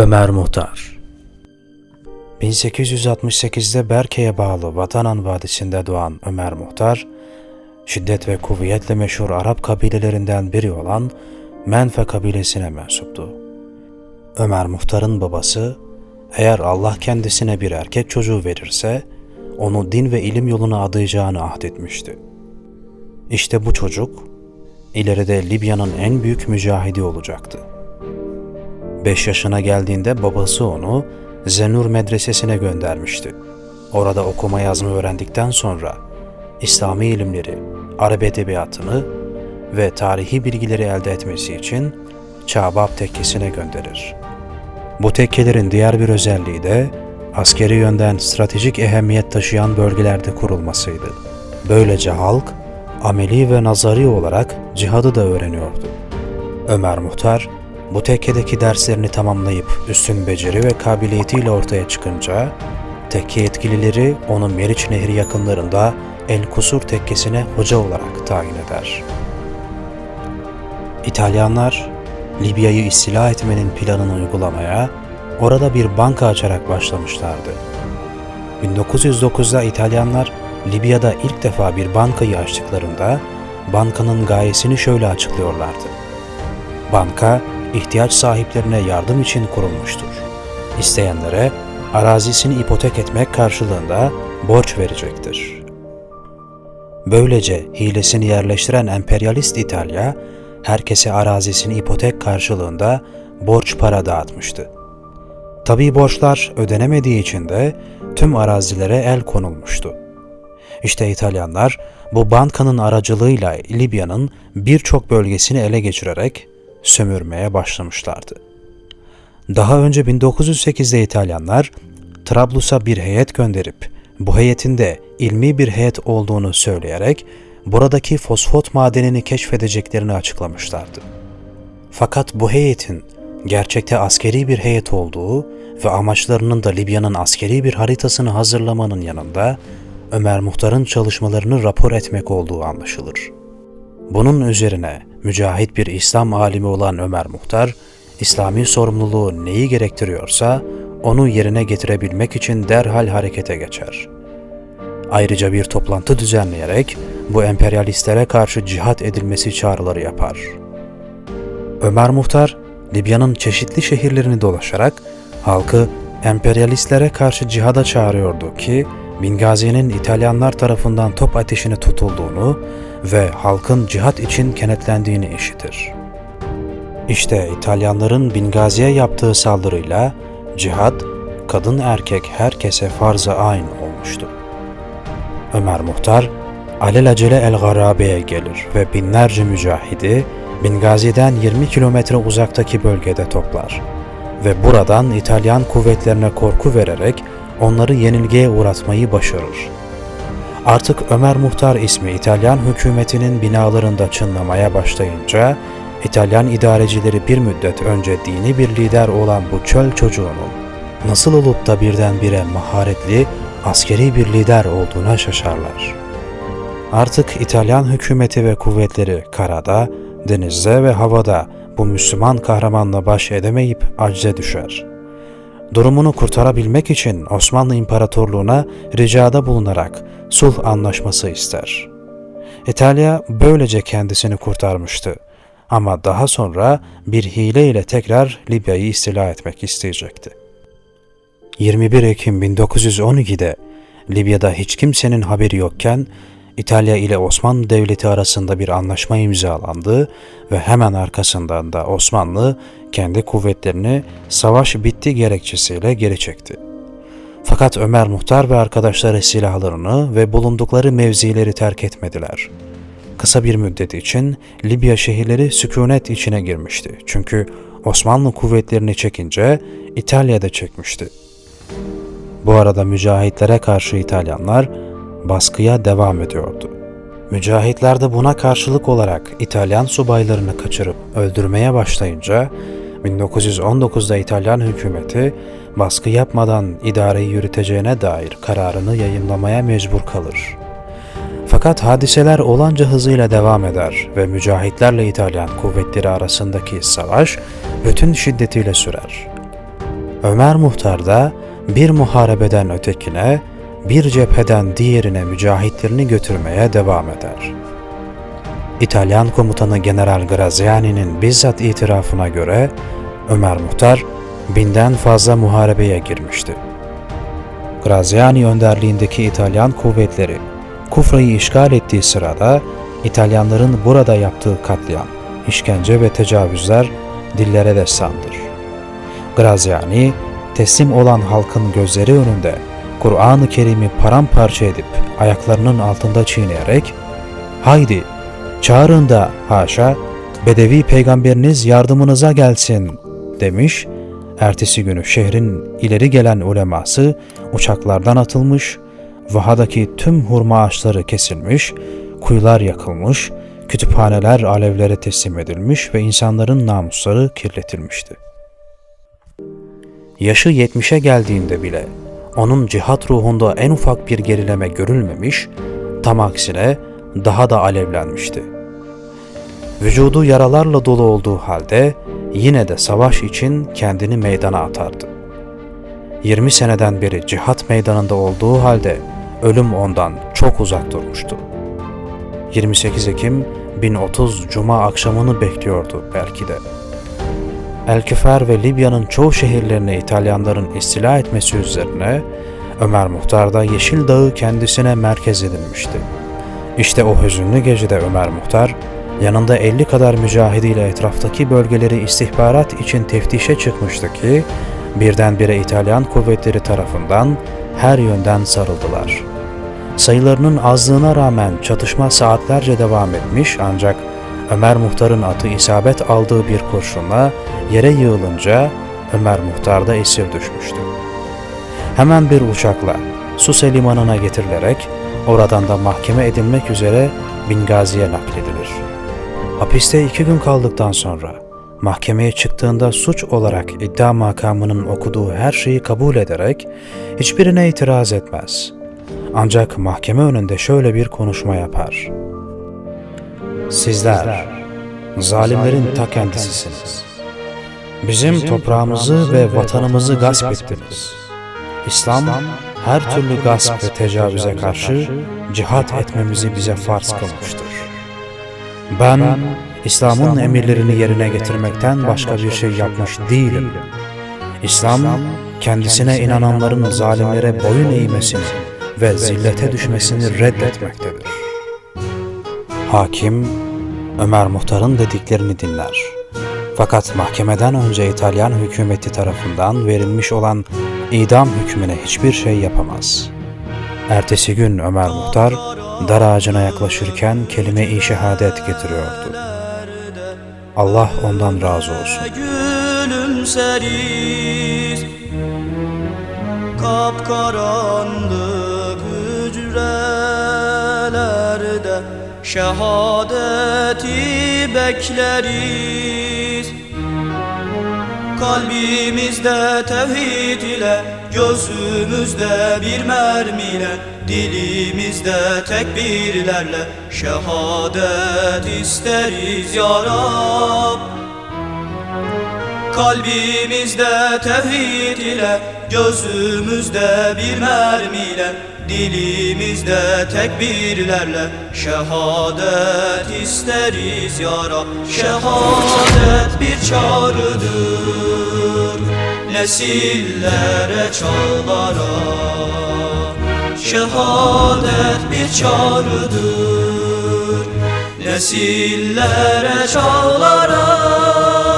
Ömer Muhtar 1868'de Berke'ye bağlı Vatanan Vadisi'nde doğan Ömer Muhtar, şiddet ve kuvvetle meşhur Arap kabilelerinden biri olan Menfe kabilesine mensuptu. Ömer Muhtar'ın babası, eğer Allah kendisine bir erkek çocuğu verirse, onu din ve ilim yoluna adayacağını ahdetmişti. İşte bu çocuk, ileride Libya'nın en büyük mücahidi olacaktı. 5 yaşına geldiğinde babası onu Zenur Medresesi'ne göndermişti. Orada okuma yazma öğrendikten sonra İslami ilimleri, Arap edebiyatını ve tarihi bilgileri elde etmesi için Çağbap Tekkesi'ne gönderir. Bu tekkelerin diğer bir özelliği de askeri yönden stratejik ehemmiyet taşıyan bölgelerde kurulmasıydı. Böylece halk ameli ve nazari olarak cihadı da öğreniyordu. Ömer Muhtar bu tekkedeki derslerini tamamlayıp üstün beceri ve kabiliyetiyle ortaya çıkınca tekke yetkilileri onu Meriç Nehri yakınlarında El Kusur tekkesine hoca olarak tayin eder. İtalyanlar Libya'yı istila etmenin planını uygulamaya orada bir banka açarak başlamışlardı. 1909'da İtalyanlar Libya'da ilk defa bir bankayı açtıklarında bankanın gayesini şöyle açıklıyorlardı. Banka ihtiyaç sahiplerine yardım için kurulmuştur. İsteyenlere arazisini ipotek etmek karşılığında borç verecektir. Böylece hilesini yerleştiren emperyalist İtalya, herkese arazisini ipotek karşılığında borç para dağıtmıştı. Tabii borçlar ödenemediği için de tüm arazilere el konulmuştu. İşte İtalyanlar bu bankanın aracılığıyla Libya'nın birçok bölgesini ele geçirerek sömürmeye başlamışlardı. Daha önce 1908'de İtalyanlar Trablus'a bir heyet gönderip bu heyetin de ilmi bir heyet olduğunu söyleyerek buradaki fosfot madenini keşfedeceklerini açıklamışlardı. Fakat bu heyetin gerçekte askeri bir heyet olduğu ve amaçlarının da Libya'nın askeri bir haritasını hazırlamanın yanında Ömer Muhtar'ın çalışmalarını rapor etmek olduğu anlaşılır. Bunun üzerine mücahit bir İslam alimi olan Ömer Muhtar, İslami sorumluluğu neyi gerektiriyorsa onu yerine getirebilmek için derhal harekete geçer. Ayrıca bir toplantı düzenleyerek bu emperyalistlere karşı cihat edilmesi çağrıları yapar. Ömer Muhtar, Libya'nın çeşitli şehirlerini dolaşarak halkı emperyalistlere karşı cihada çağırıyordu ki Bingazi'nin İtalyanlar tarafından top ateşine tutulduğunu ve halkın cihat için kenetlendiğini işitir. İşte İtalyanların Bingazi'ye yaptığı saldırıyla cihat, kadın erkek herkese farz-ı ayn olmuştu. Ömer Muhtar, alelacele El Garabe'ye gelir ve binlerce mücahidi Bingazi'den 20 kilometre uzaktaki bölgede toplar ve buradan İtalyan kuvvetlerine korku vererek onları yenilgiye uğratmayı başarır. Artık Ömer Muhtar ismi İtalyan hükümetinin binalarında çınlamaya başlayınca, İtalyan idarecileri bir müddet önce dini bir lider olan bu çöl çocuğunun nasıl olup da birdenbire maharetli, askeri bir lider olduğuna şaşarlar. Artık İtalyan hükümeti ve kuvvetleri karada, denizde ve havada bu Müslüman kahramanla baş edemeyip acze düşer. Durumunu kurtarabilmek için Osmanlı İmparatorluğu'na ricada bulunarak sulh anlaşması ister. İtalya böylece kendisini kurtarmıştı ama daha sonra bir hile ile tekrar Libya'yı istila etmek isteyecekti. 21 Ekim 1912'de Libya'da hiç kimsenin haberi yokken İtalya ile Osmanlı Devleti arasında bir anlaşma imzalandı ve hemen arkasından da Osmanlı kendi kuvvetlerini savaş bitti gerekçesiyle geri çekti. Fakat Ömer Muhtar ve arkadaşları silahlarını ve bulundukları mevzileri terk etmediler. Kısa bir müddet için Libya şehirleri sükunet içine girmişti. Çünkü Osmanlı kuvvetlerini çekince İtalya da çekmişti. Bu arada mücahitlere karşı İtalyanlar baskıya devam ediyordu. Mücahitler de buna karşılık olarak İtalyan subaylarını kaçırıp öldürmeye başlayınca 1919'da İtalyan hükümeti baskı yapmadan idareyi yürüteceğine dair kararını yayınlamaya mecbur kalır. Fakat hadiseler olanca hızıyla devam eder ve mücahitlerle İtalyan kuvvetleri arasındaki savaş bütün şiddetiyle sürer. Ömer Muhtar da bir muharebeden ötekine, bir cepheden diğerine mücahitlerini götürmeye devam eder. İtalyan komutanı General Graziani'nin bizzat itirafına göre Ömer Muhtar binden fazla muharebeye girmişti. Graziani önderliğindeki İtalyan kuvvetleri Kufra'yı işgal ettiği sırada İtalyanların burada yaptığı katliam, işkence ve tecavüzler dillere destandır. Graziani, teslim olan halkın gözleri önünde Kur'an-ı Kerim'i paramparça edip ayaklarının altında çiğneyerek ''Haydi, çağırın da haşa, Bedevi peygamberiniz yardımınıza gelsin.'' demiş. Ertesi günü şehrin ileri gelen uleması uçaklardan atılmış, vahadaki tüm hurma ağaçları kesilmiş, kuyular yakılmış, kütüphaneler alevlere teslim edilmiş ve insanların namusları kirletilmişti. Yaşı 70'e geldiğinde bile onun cihat ruhunda en ufak bir gerileme görülmemiş, tam aksine daha da alevlenmişti. Vücudu yaralarla dolu olduğu halde yine de savaş için kendini meydana atardı. 20 seneden beri cihat meydanında olduğu halde ölüm ondan çok uzak durmuştu. 28 Ekim 1030 Cuma akşamını bekliyordu belki de. Elkifer ve Libya'nın çoğu şehirlerini İtalyanların istila etmesi üzerine Ömer Muhtar da Yeşil Dağı kendisine merkez edilmişti. İşte o hüzünlü gecede Ömer Muhtar yanında 50 kadar mücahidiyle etraftaki bölgeleri istihbarat için teftişe çıkmıştı ki birdenbire İtalyan kuvvetleri tarafından her yönden sarıldılar. Sayılarının azlığına rağmen çatışma saatlerce devam etmiş ancak Ömer Muhtar'ın atı isabet aldığı bir kurşunla yere yığılınca Ömer Muhtar da esir düşmüştü. Hemen bir uçakla Suse limanına getirilerek oradan da mahkeme edilmek üzere Bingazi'ye nakledilir. Hapiste iki gün kaldıktan sonra mahkemeye çıktığında suç olarak iddia makamının okuduğu her şeyi kabul ederek hiçbirine itiraz etmez. Ancak mahkeme önünde şöyle bir konuşma yapar. Sizler zalimlerin ta kendisisiniz. Bizim toprağımızı ve vatanımızı gasp ettiniz. İslam her türlü gasp ve tecavüze karşı cihat etmemizi bize farz kılmıştır. Ben İslam'ın emirlerini yerine getirmekten başka bir şey yapmış değilim. İslam kendisine inananların zalimlere boyun eğmesini ve zillete düşmesini reddetmektedir. Hakim Ömer Muhtar'ın dediklerini dinler. Fakat mahkemeden önce İtalyan hükümeti tarafından verilmiş olan idam hükmüne hiçbir şey yapamaz. Ertesi gün Ömer Muhtar dar ağacına yaklaşırken kelime-i şehadet getiriyordu. Allah ondan razı olsun. Gülümseriz Kapkaranlık Şehadeti bekleriz. Kalbimizde tevhid ile Gözümüzde bir mermiyle Dilimizde tekbirlerle Şehadet isteriz ya Rab. Kalbimizde tevhid ile Gözümüzde bir mermiyle Dilimizde tekbirlerle Şehadet isteriz ya Rab. Şehadet bir çağrıdır Nesillere çağlara. Şehadet bir çağrıdır Nesillere çağlara